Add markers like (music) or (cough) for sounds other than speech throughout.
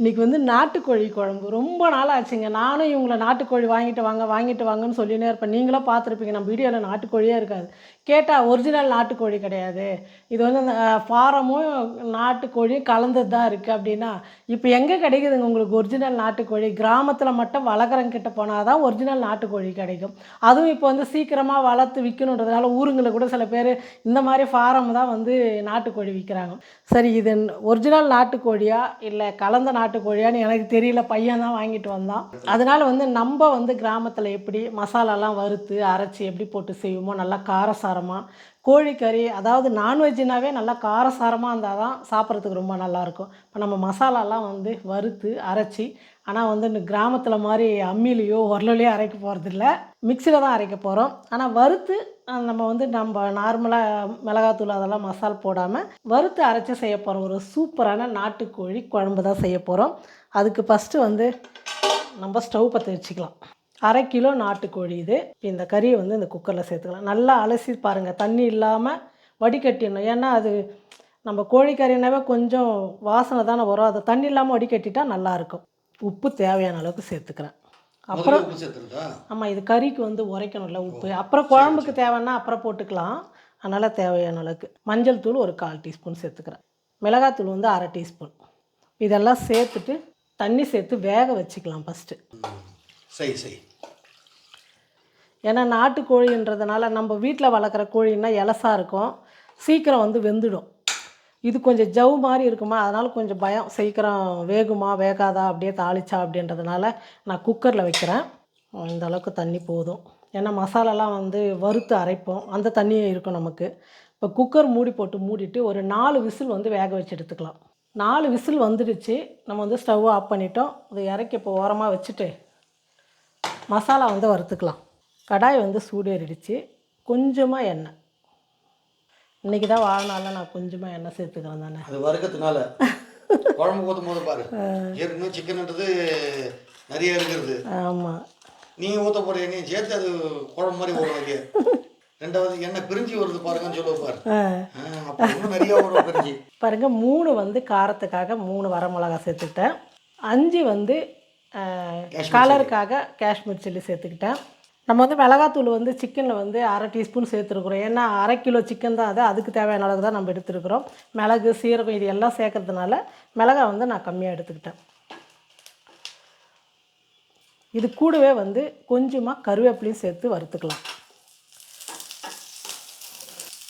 இன்றைக்கி வந்து நாட்டுக்கோழி குழம்பு. ரொம்ப நாள் ஆச்சுங்க நானும் இவங்கள நாட்டுக்கோழி வாங்கிட்டு வாங்க வாங்கிட்டு வாங்கன்னு சொல்லினே இருப்பேன். நீங்களும் பார்த்துருப்பீங்க. நம்ம வீடியோவில் நாட்டுக்கோழியே இருக்காது. கேட்டால் ஒரிஜினல் நாட்டுக்கோழி கிடையாது. இது வந்து அந்த ஃபாரமும் நாட்டுக்கோழியும் கலந்தது தான் இருக்குது அப்படின்னா இப்போ எங்கே கிடைக்குதுங்க உங்களுக்கு ஒரிஜினல் நாட்டுக்கோழி? கிராமத்தில் மட்டும் வளர்க்குறவங்க கிட்ட போனால் தான் ஒரிஜினல் நாட்டுக்கோழி கிடைக்கும். அதுவும் இப்போ வந்து சீக்கிரமாக வளர்த்து விற்கணுன்றதுனால ஊருங்களில் கூட சில பேர் இந்த மாதிரி ஃபாரம் தான் வந்து நாட்டுக்கோழி விற்கிறாங்க சரி இது ஒரிஜினல் நாட்டுக்கோழியா? இல்லை கலந்த நாட்டு நாட்டுக்கோழியான்னு எனக்கு தெரியல பையன் தான் வாங்கிட்டு வந்தான். அதனால் வந்து நம்ம வந்து கிராமத்தில் எப்படி மசாலாலாம் வறுத்து அரைச்சி எப்படி போட்டு செய்வோமோ நல்லா காரசாரமாக கோழிக்கறி அதாவது நான்வெஜ்ஜுனாவே நல்லா காரசாரமாக இருந்தால் தான் சாப்பிட்றதுக்கு ரொம்ப நல்லாயிருக்கும். இப்போ நம்ம மசாலாலாம் வந்து வறுத்து அரைச்சி ஆனால் வந்து இந்த கிராமத்தில் மாதிரி அம்மிலேயோ உரலையோ அரைக்க போகிறதில்ல மிக்சியில் தான் அரைக்க போகிறோம் ஆனால் வறுத்து நம்ம வந்து நம்ம நார்மலாக மிளகாத்தூள் அதெல்லாம் மசால் போடாமல் வறுத்து அரைச்சி செய்ய போகிறோம் ஒரு சூப்பரான நாட்டுக்கோழி குழம்பு தான் செய்ய போகிறோம் அதுக்கு ஃபஸ்ட்டு வந்து நம்ம ஸ்டவ் பற்ற வச்சுக்கலாம். அரை கிலோ நாட்டுக்கோழி இது. இந்த கறியை வந்து இந்த குக்கரில் சேர்த்துக்கலாம். நல்லா அலசி பாருங்கள் தண்ணி இல்லாமல் வடிகட்டிடணும். ஏன்னா அது நம்ம கோழிக்கறினாவே கொஞ்சம் வாசனை தானே வரும். அதை தண்ணி இல்லாமல் வடிகட்டிட்டா நல்லாயிருக்கும் உப்பு தேவையான அளவுக்கு சேர்த்துக்கிறேன். அப்புறம் ஆமாம் இது கறிக்கு வந்து உரைக்கணும்ல உப்பு. அப்புறம் குழம்புக்கு தேவைன்னா அப்புறம் போட்டுக்கலாம். அதனால் தேவையான அளவுக்கு. மஞ்சள் தூள் ஒரு கால் டீஸ்பூன் சேர்த்துக்கிறேன். மிளகாத்தூள் வந்து அரை டீஸ்பூன். இதெல்லாம் சேர்த்துட்டு தண்ணி சேர்த்து வேக வச்சுக்கலாம் ஃபஸ்ட்டு சரி சரி. ஏன்னா நாட்டுக்கோழின்றதுனால நம்ம வீட்டில் வளர்க்குற கோழின்னா எலசாக இருக்கும். சீக்கிரம் வந்து வெந்துடும். இது கொஞ்சம் ஜவ் மாதிரி இருக்குமா? அதனால் கொஞ்சம் பயம். சீக்கிரம் வேகுமா வேகாதா? அப்படியே தாளிச்சா அப்படின்றதுனால நான் குக்கரில் வைக்கிறேன். இந்த அளவுக்கு தண்ணி போதும். ஏன்னா மசாலாலாம் வந்து வறுத்து அரைப்போம். அந்த தண்ணியே இருக்கும் நமக்கு. இப்போ குக்கர் மூடி போட்டு மூடிட்டு ஒரு நாலு விசில் வந்து வேக வச்சு எடுத்துக்கலாம். நாலு விசில் வந்துடுச்சு. நம்ம வந்து ஸ்டவ் ஆஃப் பண்ணிட்டோம். அதை இறக்கி இப்போ ஓரமாக வச்சுட்டு மசாலா வந்து வறுத்துக்கலாம். கடாய் வந்து சூடேறிடுச்சு. கொஞ்சமாக எண்ணெய். இன்றைக்கி தான் வாழ்நாளில் நான் கொஞ்சமாக எண்ணெய் சேர்த்துக்கிறேன் தானே. அது வறுக்கிறதுனால. குழம்பு ஊற்றும் போது பாரு. ஏற்கனவே சிக்கன்ன்றது நிறைய இருக்கிறது. ஆமாம் நீங்கள் ஊற்ற போகிற எண்ணெயை சேர்த்து அது குழம்பு மாதிரி வைக்க. ரெண்டாவது எண்ணெய் பிரிஞ்சு வருது பாருங்கன்னு சொல்லுவ பாரு. ஆ, அப்போ இன்னும் நிறைய வரும் பிரிஞ்சு. பாருங்கள் மூணு வந்து காரத்துக்காக மூணு வரமிளகா சேர்த்துக்கிட்டேன். அஞ்சு வந்து கலருக்காக காஷ்மீர் சில்லி சேர்த்துக்கிட்டேன். நம்ம வந்து மிளகாத்தூள் வந்து சிக்கனில் வந்து அரை டீஸ்பூன் சேர்த்துருக்குறோம். ஏன்னா அரை கிலோ சிக்கன் தான் அது. அதுக்கு தேவையான அளவுக்கு தான் நம்ம எடுத்துருக்குறோம். மிளகு சீரகம் இது எல்லாம் சேர்க்கறதுனால மிளகா வந்து நான் கம்மியாக எடுத்துக்கிட்டேன். இது கூடவே வந்து கொஞ்சமாக கருவேப்பிலையும் சேர்த்து வறுத்துக்கலாம்.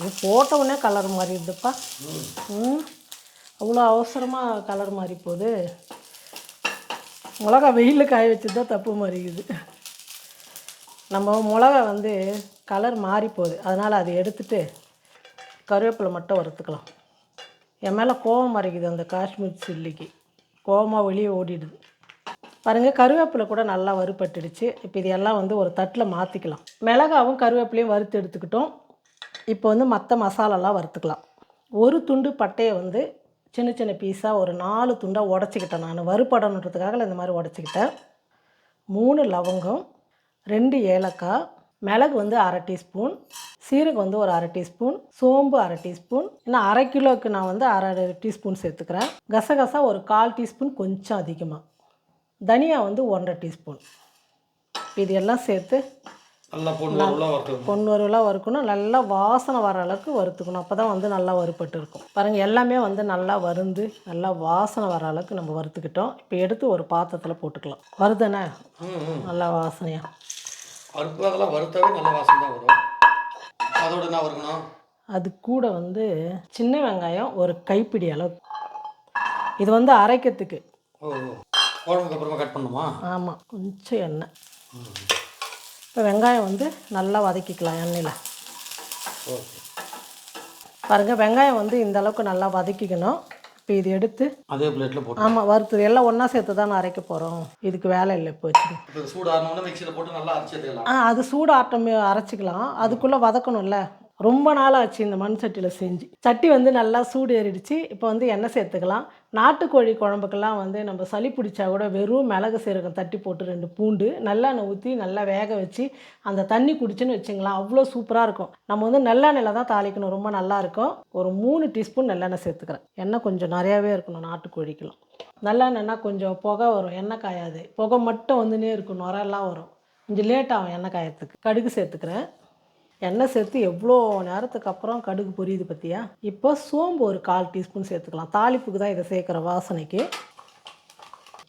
இது போட்ட உடனே கலர் மாறிடுதுப்பா. ம். அவ்வளோ அவசரமாக கலர் மாறி போகுது மிளகா வெயிலில் காய வச்சது தான் தப்பு மாறிக்குது. நம்ம மிளகா வந்து கலர் மாறி போகுது. அதனால் அதை எடுத்துட்டு கருவேப்பிலை மட்டும் வறுத்துக்கலாம். என் மேலே கோவம் மறைக்குது அந்த காஷ்மீர் சில்லிக்கு. கோவமாக வெளியே ஓடிடுது. பாருங்கள் கருவேப்பிலை கூட நல்லா வறுபட்டுடுச்சு. இப்போ இது எல்லாம் வந்து ஒரு தட்டில் மாற்றிக்கலாம் மிளகாவும் கருவேப்பிலையும் வறுத்து எடுத்துக்கிட்டோம். இப்போ வந்து மற்ற மசாலாலாம் வறுத்துக்கலாம். ஒரு துண்டு பட்டையை வந்து சின்ன சின்ன பீஸாக ஒரு நாலு துண்டாக உடச்சிக்கிட்டேன் நான். வறுபடணுன்றதுக்காக இந்த மாதிரி உடச்சிக்கிட்டேன். மூணு லவங்கம் ரெண்டு ஏலக்காய் மிளகு வந்து அரை டீஸ்பூன் சீரகம் வந்து ஒரு அரை டீஸ்பூன் சோம்பு அரை டீஸ்பூன். இன்னும் அரை கிலோவுக்கு நான் வந்து அரை டீஸ்பூன் சேர்த்துக்கிறேன். கசகசா ஒரு கால் டீஸ்பூன் கொஞ்சம் அதிகமாக தனியா வந்து ஒன்றரை டீஸ்பூன். இது எல்லாம் சேர்த்து நல்லா பொன் வறுவலாக வறுக்கணும். நல்லா வாசனை வர அளவுக்கு வறுத்துக்கணும். அப்போ தான் வந்து நல்லா வறுபட்டு இருக்கும். பாருங்கள் எல்லாமே வந்து நல்லா வருந்து நல்லா வாசனை வர அளவுக்கு நம்ம வறுத்துக்கிட்டோம். இப்போ எடுத்து ஒரு பாத்திரத்தில் போட்டுக்கலாம். வருதுண்ணே? நல்லா வாசனையாக பருப்பு அதெல்லாம் வறுத்தாவே நல்ல வாசம் தான் வரும். அதோட என்ன வறுக்கணும்? அது கூட வந்து சின்ன வெங்காயம் ஒரு கைப்பிடி அளவு இது வந்து அரைக்கிறதுக்கு. குழம்புக்கு அப்புறமா கட் பண்ணுமா ஆமாம் கொஞ்சம் எண்ணெய். இப்போ வெங்காயம் வந்து நல்லா வதக்கிக்கலாம் எண்ணெயில். பாருங்கள் வெங்காயம் வந்து இந்த அளவுக்கு நல்லா வதக்கிக்கணும். இப்போ இது எடுத்து அதே பிளேட்டில் போட்டு ஆமாம் வறுத்தது எல்லாம் ஒன்றா சேர்த்து தான் அரைக்க போகிறோம் இதுக்கு வேலை இல்லை இப்போ வச்சு. இப்போ சூடாகணுன்னா மிக்சியில் போட்டு நல்லா அரைச்சி எடுக்கலாம் ஆ அது சூடு ஆட்டம் அரைச்சிக்கலாம். அதுக்குள்ளே வதக்கணும்ல. ரொம்ப நாள் ஆச்சு இந்த மண் சட்டியில் செஞ்சு. சட்டி வந்து நல்லா சூடு ஏறிடுச்சு இப்போ வந்து எண்ணெய் சேர்த்துக்கலாம். நாட்டுக்கோழி குழம்புக்கெல்லாம் வந்து நம்ம சளி பிடிச்சா கூட வெறும் மிளகு சீரகம் தட்டி போட்டு ரெண்டு பூண்டு நல்லெண்ணெய் ஊற்றி நல்லா வேக வச்சு அந்த தண்ணி குடிச்சுன்னு வச்சுங்களேன் அவ்வளோ சூப்பராக இருக்கும். நம்ம வந்து நல்லெண்ணெயில் தான் தாளிக்கணும். ரொம்ப நல்லாயிருக்கும் ஒரு மூணு டீஸ்பூன் நல்லெண்ணெய் சேர்த்துக்கிறேன். எண்ணெய் கொஞ்சம் நிறையாவே இருக்கணும் நாட்டுக்கோழிக்கெல்லாம். நல்லெண்ணெய்னா கொஞ்சம் புகை வரும். எண்ணெய் காயாது. புகை மட்டும் வந்துனே இருக்கும். நுரெல்லாம் வரும். கொஞ்சம் லேட் ஆகும் எண்ணெய் காயத்துக்கு. கடுகு சேர்த்துக்கிறேன். எண்ணெய் சேர்த்து எவ்வளோ நேரத்துக்கு அப்புறம் கடுகு பொரியுது பார்த்தியா? இப்போ சோம்பு ஒரு கால் டீஸ்பூன் சேர்த்துக்கலாம். தாளிப்புக்கு தான் இதை சேர்க்குற வாசனைக்கு.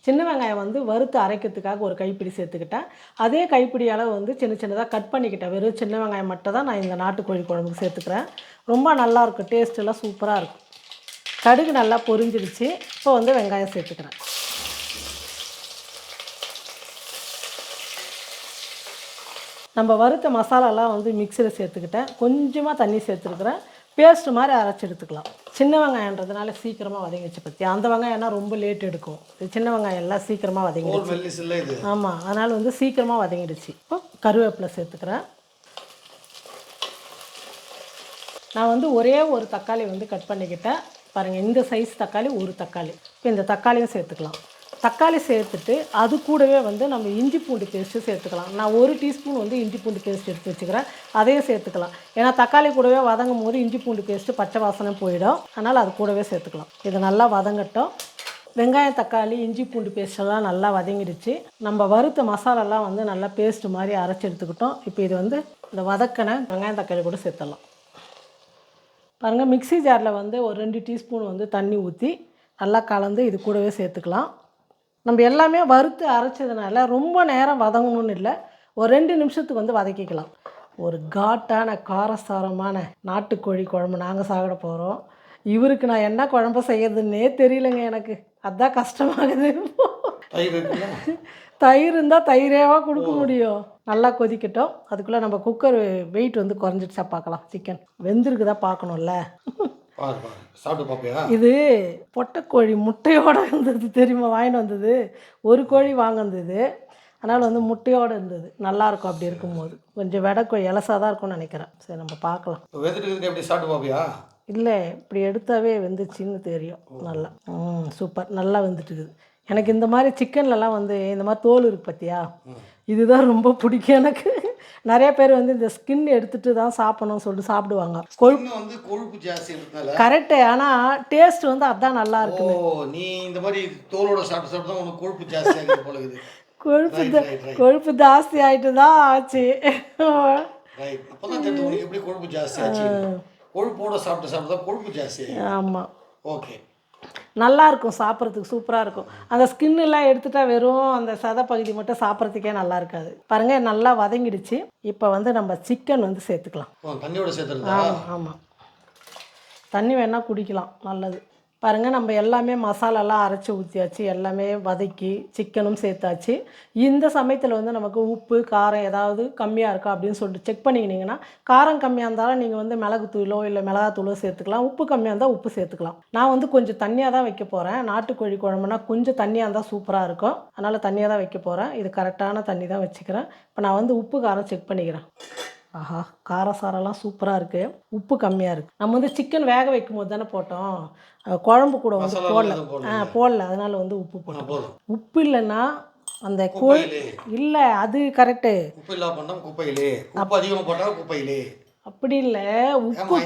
சின்ன வெங்காயம் வந்து வறுத்து அரைக்கிறதுக்காக ஒரு கைப்பிடி சேர்த்துக்கிட்டேன். அதே கைப்பிடி அளவு வந்து சின்ன சின்னதாக கட் பண்ணிக்கிட்டேன். வெறும் சின்ன வெங்காயம் மட்டும் தான் நான் இந்த நாட்டுக்கோழி குழம்புக்கு சேர்த்துக்கிறேன். ரொம்ப நல்லாயிருக்கும் டேஸ்ட் எல்லாம் சூப்பராக இருக்கும் கடுகு நல்லா பொரிஞ்சிடுச்சு. இப்போ வந்து வெங்காயம் சேர்த்துக்கிறேன். நம்ம வறுத்த மசாலாலாம் வந்து மிக்சியில் சேர்த்துக்கிட்டேன். கொஞ்சமாக தண்ணி சேர்த்துருக்குறேன். பேஸ்ட் மாதிரி அரைச்சி எடுத்துக்கலாம். சின்ன வெங்காயன்றதுனால சீக்கிரமாக வதங்கிச்சு பற்றி அந்த வெங்காயம்னா ரொம்ப லேட் எடுக்கும். சின்ன வெங்காயம் எல்லாம் சீக்கிரமாக வதங்கிடுச்சு. ஆமாம் அதனால் வந்து சீக்கிரமாக வதங்கிடுச்சு. இப்போ கருவேப்பிலை சேர்த்துக்கிறேன். நான் வந்து ஒரே ஒரு தக்காளி வந்து கட் பண்ணிக்கிட்டேன். பாருங்கள் இந்த சைஸ் தக்காளி ஒரு தக்காளி. இப்போ இந்த தக்காளியும் சேர்த்துக்கலாம். தக்காளி சேர்த்துட்டு அது கூடவே வந்து நம்ம இஞ்சி பூண்டு பேஸ்ட்டு சேர்த்துக்கலாம். நான் ஒரு டீஸ்பூன் வந்து இஞ்சி பூண்டு பேஸ்ட் எடுத்து வச்சுக்கிறேன். அதையும் சேர்த்துக்கலாம். ஏன்னா தக்காளி கூடவே வதங்கும் போது இஞ்சி பூண்டு பேஸ்ட்டு பச்சை வாசனை போயிடும். அதனால் அது கூடவே சேர்த்துக்கலாம். இது நல்லா வதங்கட்டும். வெங்காயம் தக்காளி இஞ்சி பூண்டு பேஸ்டெல்லாம் நல்லா வதங்கிடுச்சு. நம்ம வறுத்த மசாலாலாம் வந்து நல்லா பேஸ்ட்டு மாதிரி அரைச்சி எடுத்துக்கிட்டோம். இப்போ இது வந்து இந்த வதக்கின வெங்காயம் தக்காளி கூட சேர்த்துடலாம். பாருங்கள் மிக்ஸி ஜாரில் வந்து ஒரு ரெண்டு டீஸ்பூன் வந்து தண்ணி ஊற்றி நல்லா கலந்து இது கூடவே சேர்த்துக்கலாம். நம்ம எல்லாமே வறுத்து அரைச்சதுனால ரொம்ப நேரம் வதங்கணும்னு இல்லை. ஒரு ரெண்டு நிமிஷத்துக்கு வந்து வதக்கிக்கலாம். ஒரு காட்டான காரசாரமான நாட்டுக்கோழி குழம்பு நாங்கள் சாப்பிட போகிறோம் இவருக்கு நான் என்ன குழம்பு செய்யறதுன்னே தெரியலங்க எனக்கு. அதான் கஷ்டமாகுது. தயிர் இருந்தால் தயிரேவா கொடுக்க முடியும். நல்லா கொதிக்கட்டும். அதுக்குள்ளே நம்ம குக்கர் வெயிட் வந்து குறைஞ்சிடுச்சா பார்க்கலாம். சிக்கன். வெந்திருக்குதா பார்க்கணும்ல? பாரு பாரு சாப்பிட்டு பார்ப்பியா இது பொட்டைக்கோழி முட்டையோடு இருந்தது தெரியுமா? வாங்கிட்டு வந்தது. ஒரு கோழி வாங்கினது. அதனால் வந்து முட்டையோடு இருந்தது. நல்லாயிருக்கும் அப்படி இருக்கும்போது. கொஞ்சம் வெடைக்கோழி இலசாக தான் இருக்கும்னு நினைக்கிறேன். சரி நம்ம பார்க்கலாம். இப்போ வெந்துட்டு இருக்கு எப்படி? சாப்பிட்டு பார்ப்பியா இல்லை இப்படி எடுத்தாவே வெந்துச்சுன்னு தெரியும். நல்லா. ம் சூப்பர். நல்லா வெந்துட்டுக்குது எனக்கு இந்த மாதிரி சிக்கன்லலாம் வந்து இந்த மாதிரி தோல் இருக்கு பார்த்தியா இதுதான் ரொம்ப பிடிக்கும் எனக்கு. நிறைய பேர் வந்து இந்த ஸ்கின் எடுத்துட்டு தான் சாப்பிடணும்னு சொல்லிட்டு சாப்பிடுவாங்க. கொழு இன்னும் வந்து கொழுப்பு ஜாஸ்தி இருக்கனால கரெக்டு ஆனால் டேஸ்ட் வந்து அதான் நல்லா இருக்கு ஓ நீ இந்த மாதிரி தோலோட சாப்பிட்டு சாப்பிட்டு உனக்கு கொழுப்பு ஜாஸ்தி போல இருக்குது. (laughs) கொழுப்பு. கொழுப்பு ஜாஸ்தி ஆகிட்டு தான் ஆச்சு. அப்பதான் தெரிஞ்சு எப்படி கொழுப்பு ஜாஸ்தி ஆச்சு கொழுப்போட சாப்பிட்டு சாப்பிட்டு தான் கொழுப்பு ஜாஸ்தி ஆமாம் ஓகே நல்லா இருக்கும் சாப்பிட்றதுக்கு சூப்பராக இருக்கும். அந்த skin எல்லாம் எடுத்துட்டா வெறும் அந்த சதை பகுதி மட்டும் சாப்பிட்றதுக்கே நல்லா இருக்காது. பாருங்க நல்லா வதங்கிடுச்சு. இப்போ வந்து நம்ம சிக்கன் வந்து சேர்த்துக்கலாம். தண்ணியோட ஆமாம் ஆமாம் தண்ணி வேணால் குடிக்கலாம் நல்லது. பாருங்கள் நம்ம எல்லாமே மசாலாலாம் அரைச்சி ஊற்றியாச்சு எல்லாமே வதக்கி சிக்கனும் சேர்த்தாச்சு. இந்த சமயத்தில் வந்து நமக்கு உப்பு காரம் ஏதாவது கம்மியாக இருக்கா அப்படின்னு சொல்லிட்டு செக் பண்ணிக்கினீங்கன்னா காரம் கம்மியாக இருந்தாலும் நீங்கள் வந்து மிளகுத்தூளோ இல்லை மிளகாத்தூளோ சேர்த்துக்கலாம். உப்பு கம்மியாக இருந்தால் உப்பு சேர்த்துக்கலாம். நான் வந்து கொஞ்சம் தண்ணியாக தான் வைக்க போகிறேன் நாட்டுக்கோழி குழம்புனா கொஞ்சம் தண்ணியாக இருந்தால் சூப்பராக இருக்கும். அதனால் தண்ணியாக தான் வைக்க போகிறேன் இது கரெக்டான தண்ணி தான் வச்சுக்கிறேன். இப்போ நான் வந்து உப்பு காரம் செக் பண்ணிக்கிறேன். ஆஹா காரசாரெல்லாம் சூப்பராக இருக்குது உப்பு கம்மியாக இருக்குது நம்ம வந்து சிக்கன் வேக வைக்கும் போது தானே போட்டோம். குழம்பு கூட வந்து போடல. ஆ போடல. அதனால வந்து உப்பு போட்டோம். உப்பு இல்லைன்னா அந்த கோழி இல்லை அது கரெக்டு உப்பு இல்லா பண்ணோம் குப்பையிலே. உப்பு அதிகமாக போட்டால் குப்பையிலே. அப்படி இல்லை. உப்பு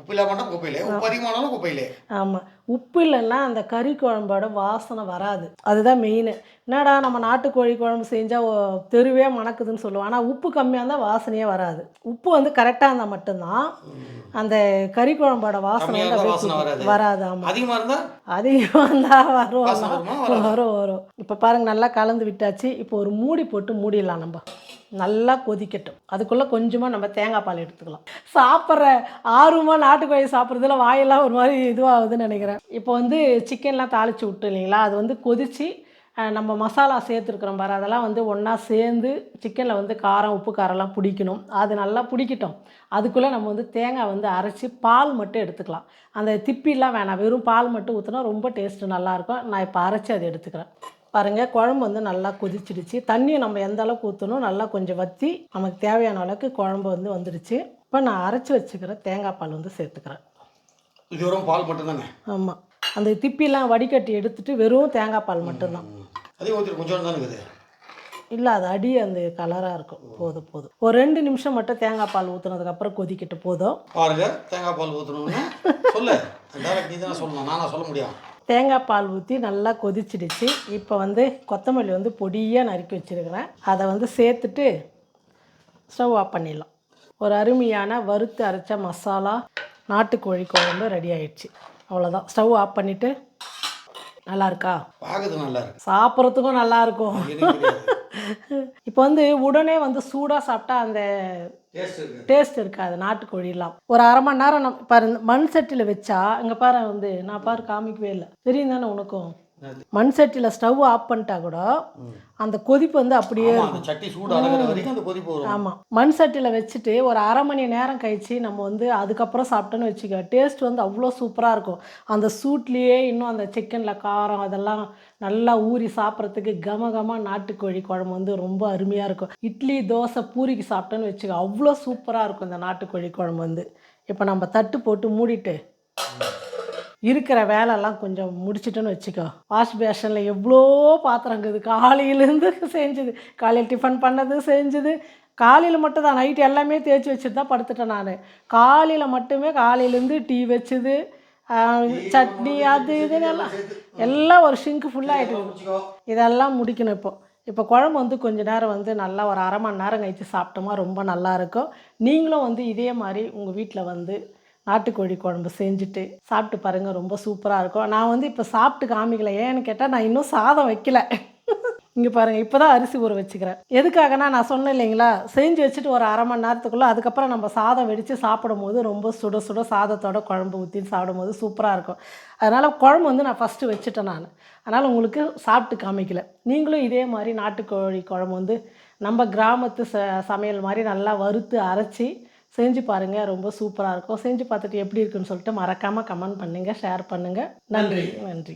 உப்பு இல்லா பண்ணால் குப்பையிலே. உப்பு அதிகமானாலும் குப்பையிலே. ஆமாம் உப்பு இல்லைன்னா அந்த கறி குழம்போட வாசனை வராது. அதுதான் மெயின் என்னடா நம்ம நாட்டுக்கோழி குழம்பு செஞ்சால் தெருவே மணக்குதுன்னு சொல்லுவோம். ஆனால் உப்பு கம்மியாக இருந்தால் வாசனையே வராது. உப்பு வந்து கரெக்டாக இருந்தால் மட்டும்தான் அந்த கறி குழம்போட வாசனை வந்து. வராது. ஆமாம் அதிகமாக இருந்தால் அதிகமாக இருந்தால் வரும். வருமா? வரும் வரும். இப்போ பாருங்க நல்லா கலந்து விட்டாச்சு. இப்போ ஒரு மூடி போட்டு மூடிடலாம் நம்ம. நல்லா கொதிக்கட்டும். அதுக்குள்ளே கொஞ்சமாக நம்ம தேங்காய் பால் எடுத்துக்கலாம். சாப்பிட்ற ஆர்வமாக நாட்டுக்கோழி சாப்பிட்றதுல வாயெல்லாம் ஒரு மாதிரி இதுவாகுதுன்னு நினைக்கிறேன். இப்போ வந்து சிக்கன்லாம் தாளித்து விட்டு இல்லைங்களா? அது வந்து கொதித்து நம்ம மசாலா சேர்த்துருக்குறோம் பாரு. அதெல்லாம் வந்து ஒன்றா சேர்ந்து சிக்கனில் வந்து காரம் உப்பு காரம்லாம் பிடிக்கணும். அது நல்லா பிடிக்கட்டும். அதுக்குள்ளே நம்ம வந்து தேங்காய் வந்து அரைச்சி பால் மட்டும் எடுத்துக்கலாம். அந்த திப்பிலாம் வேணாம். வெறும் பால் மட்டும் ஊற்றினா ரொம்ப டேஸ்ட்டு நல்லாயிருக்கும். நான் இப்போ அரைச்சி அதை எடுத்துக்கிறேன். பாருங்கள் குழம்பு வந்து நல்லா கொதிச்சிடுச்சு. தண்ணியை நம்ம எந்த அளவுக்கு ஊற்றணும் நல்லா கொஞ்சம் வற்றி நமக்கு தேவையான அளவுக்கு குழம்பு வந்து வந்துடுச்சு. இப்போ நான் அரைச்சி வச்சுக்கிற தேங்காய் பால் வந்து சேர்த்துக்கிறேன். இது வெறும் பால் மட்டும்தானே? ஆமாம் அந்த திப்பிலாம் வடிகட்டி எடுத்துட்டு வெறும் தேங்காய் பால் மட்டும்தான். அதையும் ஊற்றி கொஞ்சம் தானே இருக்குது? இல்லை அது அடி அந்த கலராக இருக்கும். போதும் போதும் ஒரு ரெண்டு நிமிஷம் மட்டும் தேங்காய் பால் ஊற்றுனதுக்கப்புறம் கொதிக்கிட்டு போதும். பாருங்க தேங்காய் பால் ஊற்றணும்னு சொல்லு. (laughs) டேரக்ட் நீ தானே சொல்லணும் நானா சொல்ல முடியும். தேங்காய் பால் ஊற்றி நல்லா கொதிச்சிடுச்சு. இப்போ வந்து கொத்தமல்லி வந்து பொடியாக நறுக்கி வச்சுருக்கிறேன். அதை வந்து சேர்த்துட்டு ஸ்டவ் ஆஃப் பண்ணிடலாம். ஒரு அருமையான வறுத்து அரைச்ச மசாலா நாட்டுக்கோழி குழம்பு ரெடி ஆயிடுச்சு. அவ்வளோதான் ஸ்டவ் ஆஃப் பண்ணிவிட்டு நல்லா இருக்கா? பார்க்கறது நல்லா இருக்கு. சாப்பிட்றதுக்கும் நல்லா இருக்கும். இப்போ வந்து உடனே வந்து சூடாக சாப்பிட்டா அந்த டேஸ்ட் இருக்கு டேஸ்ட் இருக்காது நாட்டுக்கோழிலாம். ஒரு அரை மணி நேரம் நம்ம பாரு மண் சட்டியில் வச்சா இங்கே பாரு வந்து நான் பாரு காமிக்கவே இல்லை. தெரியும் தானே உனக்கும்? மண் சட்டியில் ஸ்டவ் ஆஃப் பண்ணிட்டா கூட அந்த கொதிப்பு வந்து அப்படியே சட்டி சூடு அடங்குற வரைக்கும் அந்த கொதிப்பு வரும். ஆமாம் மண் சட்டியில் வச்சுட்டு ஒரு அரை மணி நேரம் கழிச்சு நம்ம வந்து அதுக்கப்புறம் சாப்பிட்டோன்னு வச்சுக்க டேஸ்ட் வந்து அவ்வளோ சூப்பராக இருக்கும். அந்த சூட்லேயே இன்னும் அந்த சிக்கனில் காரம் அதெல்லாம் நல்லா ஊறி சாப்பிட்றதுக்கு கம கம நாட்டுக்கோழி குழம்பு வந்து ரொம்ப அருமையாக இருக்கும். இட்லி தோசை பூரிக்கு சாப்பிட்டோன்னு வச்சுக்க அவ்வளோ சூப்பராக இருக்கும் இந்த நாட்டுக்கோழி குழம்பு வந்து. இப்போ நம்ம தட்டு போட்டு மூடிட்டு. இருக்கிற வேலைலாம் கொஞ்சம் முடிச்சிட்டோன்னு வச்சுக்கோ. வாஷ் பேஷனில் எவ்வளோ பாத்திரம் இருக்குது? காலையிலேருந்து செஞ்சுது. காலையில் டிஃபன் பண்ணது செஞ்சுது. காலையில் மட்டும் தான். நைட்டு எல்லாமே தேய்ச்சி வச்சுட்டு தான் படுத்துட்டேன் நான். காலையில் மட்டுமே காலையிலேருந்து டீ வச்சது சட்னி அது இதுன்னு எல்லாம் எல்லாம் ஒரு ஷிங்க் ஃபுல்லாகிட்டு வச்சுக்கோ இதெல்லாம் முடிக்கணும் இப்போ. இப்போ குழம்பு வந்து கொஞ்ச நேரம் வந்து நல்லா ஒரு அரை மணி நேரம் கழித்து சாப்பிட்டோமா ரொம்ப நல்லா இருக்கும். நீங்களும் வந்து இதே மாதிரி உங்கள் வீட்டில் வந்து நாட்டுக்கோழி குழம்பு செஞ்சுட்டு சாப்பிட்டு பாருங்கள் ரொம்ப சூப்பராக இருக்கும். நான் வந்து இப்போ சாப்பிட்டு காமிக்கல. ஏன்னு கேட்டால் நான் இன்னும் சாதம் வைக்கல. (laughs) இங்கே பாருங்கள் இப்போ தான் அரிசி ஊற வச்சுக்கிறேன். எதுக்காகனா நான் சொன்னேன் இல்லைங்களா? செஞ்சு வச்சுட்டு ஒரு அரை மணி நேரத்துக்குள்ளே அதுக்கப்புறம் நம்ம சாதம் வெடித்து சாப்பிடும் போது ரொம்ப சுட சுட சாதத்தோட குழம்பு ஊற்றி சாப்பிடும் போது சூப்பராக இருக்கும். அதனால் குழம்பு வந்து நான் ஃபஸ்ட்டு வச்சுட்டேன் நான். அதனால் உங்களுக்கு சாப்பிட்டு காமிக்கல. நீங்களும் இதே மாதிரி நாட்டுக்கோழி குழம்பு வந்து நம்ம கிராமத்து ச சமையல் மாதிரி நல்லா வறுத்து அரைச்சி செஞ்சு பாருங்கள் ரொம்ப சூப்பராக இருக்கும். செஞ்சு பார்த்துட்டு எப்படி இருக்குன்னு சொல்லிட்டு மறக்காமல் கமெண்ட் பண்ணுங்கள் ஷேர் பண்ணுங்கள் நன்றி. நன்றி.